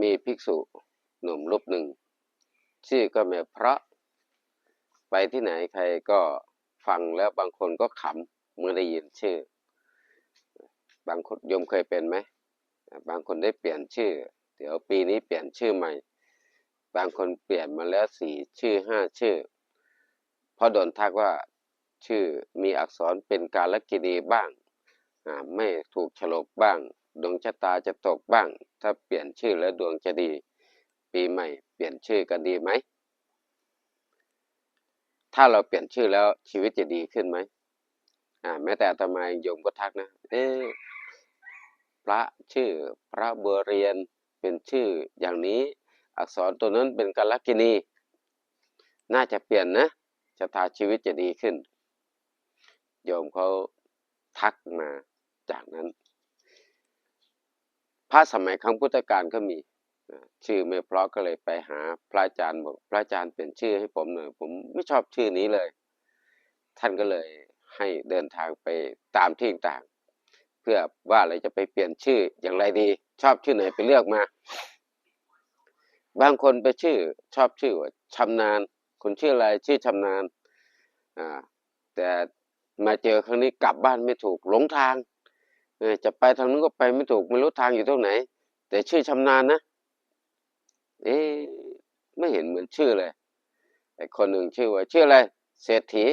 มีภิกษุหนุ่มรูปหนึ่ง ชื่อก็ไม่พระ ไปที่ไหนใครก็ฟังแล้วบางคนก็ขำเมื่อได้ยินชื่อ บางคนยมเคยเป็นไหม บางคนได้เปลี่ยนชื่อ เดี๋ยวปีนี้เปลี่ยนชื่อใหม่ บางคนเปลี่ยนมาแล้วสี่ชื่อห้าชื่อเพราะโดนทักว่าชื่อมีอักษรเป็นกาลกินีบ้าง ไม่ถูกฉลกบ้าง ดวงชะตาจะตกบ้าง ถ้าเปลี่ยนชื่อแล้วดวงจะดี ปีใหม่ เปลี่ยนชื่อกันดีไหม ถ้าเราเปลี่ยนชื่อแล้วชีวิตจะดีขึ้นไหมอ่าแม้แต่ทำไมโยมก็ทักนะ เอ๊ะพระชื่อพระเบอเรียนเป็นชื่ออย่างนี้ อักษรตัวนั้นเป็นกาลกินี น่าจะเปลี่ยนนะชะตาชีวิตจะดีขึ้น โยมเขาทักมาจากนั้น พระสมัยครั้งพุทธกาลก็มีชื่อไม่เพราะก็เลยไปหาพระอาจารย์บอกพระอาจารย์เปลี่ยนชื่อให้ผมหน่อยผมไม่ชอบชื่อนี้เลย ท่านก็เลยให้เดินทางไปตามที่ต่างๆเพื่อว่าเรจะไปเปลี่ยนชื่ออย่างไรดี ชอบชื่อไหนไปเลือกมา บางคนไปชื่อชอบชื่อว่าชำนาญคนชื่ออะไรชื่อชำนาญอ่าแต่มาเจอครั้งนี้กลับบ้านไม่ถูกหลงทาง ออจะไปทางนู้นก็ไปไม่ถูกไม่รู้ทางอยู่ตรงไหน แต่ชื่อชำนาญนะ เอ๊ไม่เห็นเหมือนชื่อเลยไอ้คนหนึ่งชื่อว่าชื่ออะไร เศรษฐี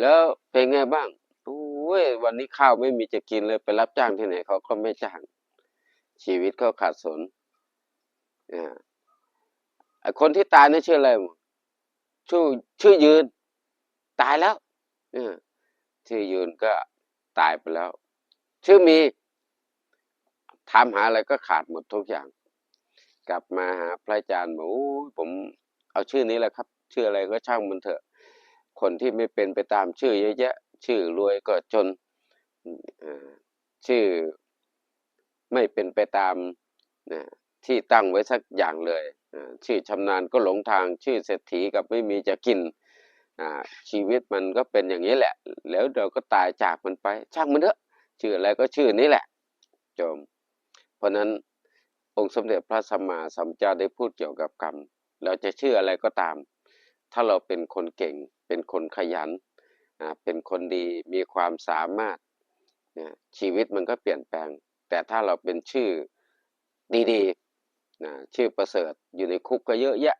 แล้วเป็นไงบ้างโอ้ยวันนี้ข้าวไม่มีจะกินเลยไปรับจ้างที่ไหนเขาก็ไม่จ้าง ชีวิตเขาขาดสนอ่าไอ้คนที่ตายนี่ชื่ออะไรชื่อชื่อยืน ตายแล้วเออชื่อยืนก็ตายไปแล้ว ชื่อมีถามหาอะไรก็ขาดหมดทุกอย่าง กลับมาหาพระอาจารย์บอกผมเอาชื่อนี้แหละครับ ชื่ออะไรก็ช่างมันเถอะ คนที่ไม่เป็นไปตามชื่อเยอะแยะ ชื่อรวยก็จนชื่อไม่เป็นไปตามนะที่ตั้งไว้สักอย่างเลยชื่อชำนาญก็หลงทางชื่อเศรษฐีกับไม่มีจะกินชีวิตมันก็เป็นอย่างนี้แหละ แล้วเราก็ตายจากมันไป ช่างมันเถอะ ชื่ออะไรก็ชื่อนี้แหละโยมเพราะนั้นองค์สมเด็จพระสัมมาสัมพุทธเจ้าได้พูดเกี่ยวกับกรรม เราจะชื่ออะไรก็ตาม ถ้าเราเป็นคนเก่ง เป็นคนขยันเป็นคนดีมีความสามารถชีวิตมันก็เปลี่ยนแปลง แต่ถ้าเราเป็นชื่อดีๆนะชื่อประเสริฐอยู่ในคุกก็เยอะแยะ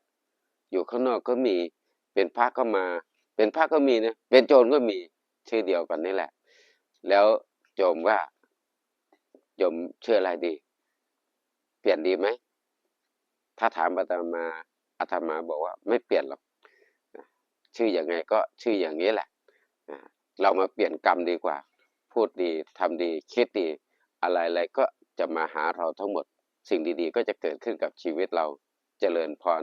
อยู่ข้างนอกก็มีเป็นพระก็มา เป็นพระก็มีนะเป็นโจรก็มีชื่อเดียวกันนี่แหละ แล้ว โยมว่าโยมเชื่ออะไรดี เปลี่ยนดีไหม ถ้าถามอาตมาอาตมาบอกว่า ไม่เปลี่ยนหรอกชื่ออยังไงก็ชื่ออย่างนี้แหละเรามาเปลี่ยนกรรมดีกว่า พูดดีทำดีคิดดี อะไรๆก็จะมาหาเราทั้งหมด สิ่งดีๆ ก็จะเกิดขึ้นกับชีวิตเราเจริญพร